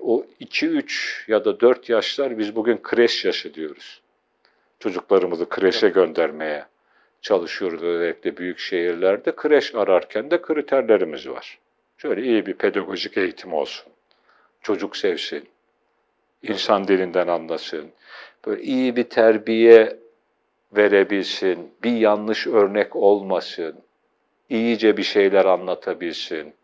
o 2-3 ya da 4 yaşlar biz bugün kreş yaşı diyoruz. Çocuklarımızı kreşe göndermeye çalışıyoruz özellikle büyük şehirlerde. Kreş ararken de kriterlerimiz var. Şöyle iyi bir pedagojik eğitim olsun. Çocuk sevsin. insan dilinden anlasın. Böyle iyi bir terbiye verebilsin. Bir yanlış örnek olmasın. iyice bir şeyler anlatabilsin.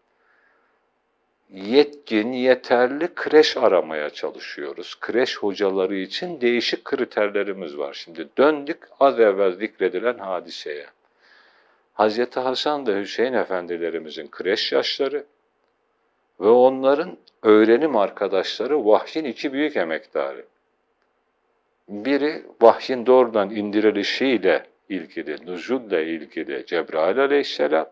Yetkin, yeterli kreş aramaya çalışıyoruz. Kreş hocaları için değişik kriterlerimiz var. Şimdi döndük az evvel zikredilen hadiseye. Hazreti Hasan ve Hüseyin efendilerimizin kreş yaşları ve onların öğrenim arkadaşları vahyin iki büyük emektarı. Biri vahyin doğrudan indirilişiyle ilgili, nüzulle ilgili Cebrail aleyhisselam,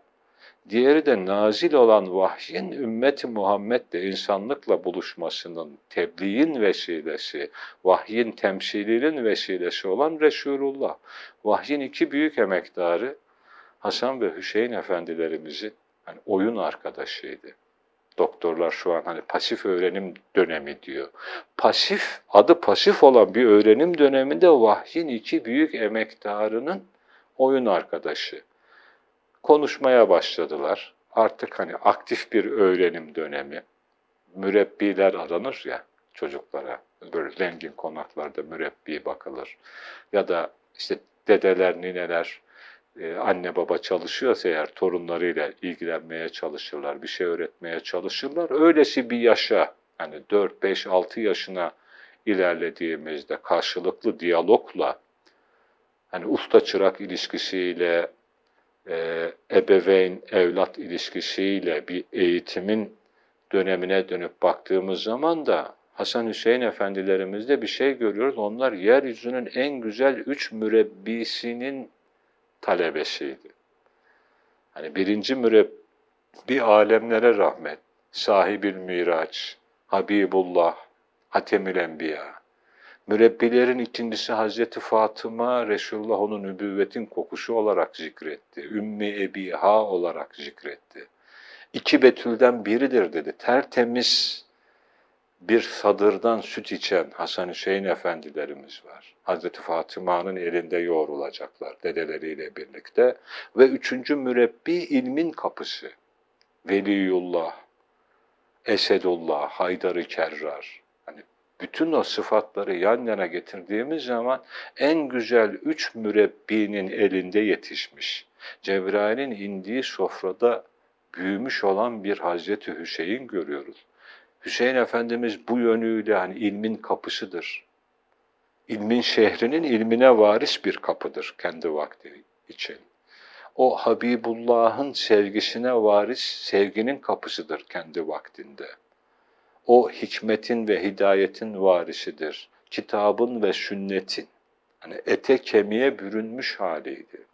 diğeri de nazil olan vahyin ümmeti Muhammed'le insanlıkla buluşmasının tebliğin vesilesi, vahyin temsilinin vesilesi olan Resulullah. Vahyin iki büyük emektarı Hasan ve Hüseyin efendilerimizin hani oyun arkadaşıydı. Doktorlar şu an hani pasif öğrenim dönemi diyor. Pasif, adı pasif olan bir öğrenim döneminde vahyin iki büyük emektarının oyun arkadaşı. Konuşmaya başladılar. Artık hani aktif bir öğrenim dönemi. Mürebbiler aranır ya çocuklara. Böyle zengin konaklarda mürebbi bakılır. Ya da işte dedeler, nineler, e, anne baba çalışıyorsa eğer torunlarıyla ilgilenmeye çalışırlar, bir şey öğretmeye çalışırlar. Öylesi bir yaşa, hani 4, 5, 6 yaşına ilerlediğimizde karşılıklı diyalogla, hani usta çırak ilişkisiyle, e, ebeveyn evlat ilişkisiyle bir eğitimin dönemine dönüp baktığımız zaman da Hasan Hüseyin efendilerimizde bir şey görüyoruz. Onlar yeryüzünün en güzel üç mürebbisinin talebesiydi. Hani birinci mürebbi alemlere rahmet, sahibil miraç, Habibullah, Hatemül Enbiya. Mürebbilerin ikincisi Hazreti Fatıma, Resulullah onun nübüvvetin kokusu olarak zikretti. Ümmi Ebiha olarak zikretti. İki betülden biridir dedi. Tertemiz bir sadırdan süt içen Hasan Hüseyin efendilerimiz var. Hazreti Fatıma'nın elinde yoğrulacaklar dedeleriyle birlikte. Ve üçüncü mürebbi ilmin kapısı. Veliyullah, Esedullah, Haydar-ı Kerrar. Bütün o sıfatları yan yana getirdiğimiz zaman en güzel üç mürebbinin elinde yetişmiş. Cebrail'in indiği sofrada büyümüş olan bir Hazreti Hüseyin görüyoruz. Hüseyin Efendimiz bu yönüyle hani ilmin kapısıdır. İlmin şehrinin ilmine varis bir kapıdır kendi vakti için. O Habibullah'ın sevgisine varis sevginin kapısıdır kendi vaktinde. O hikmetin ve hidayetin varisidir. Kitabın ve sünnetin. Hani ete kemiğe bürünmüş haliydi.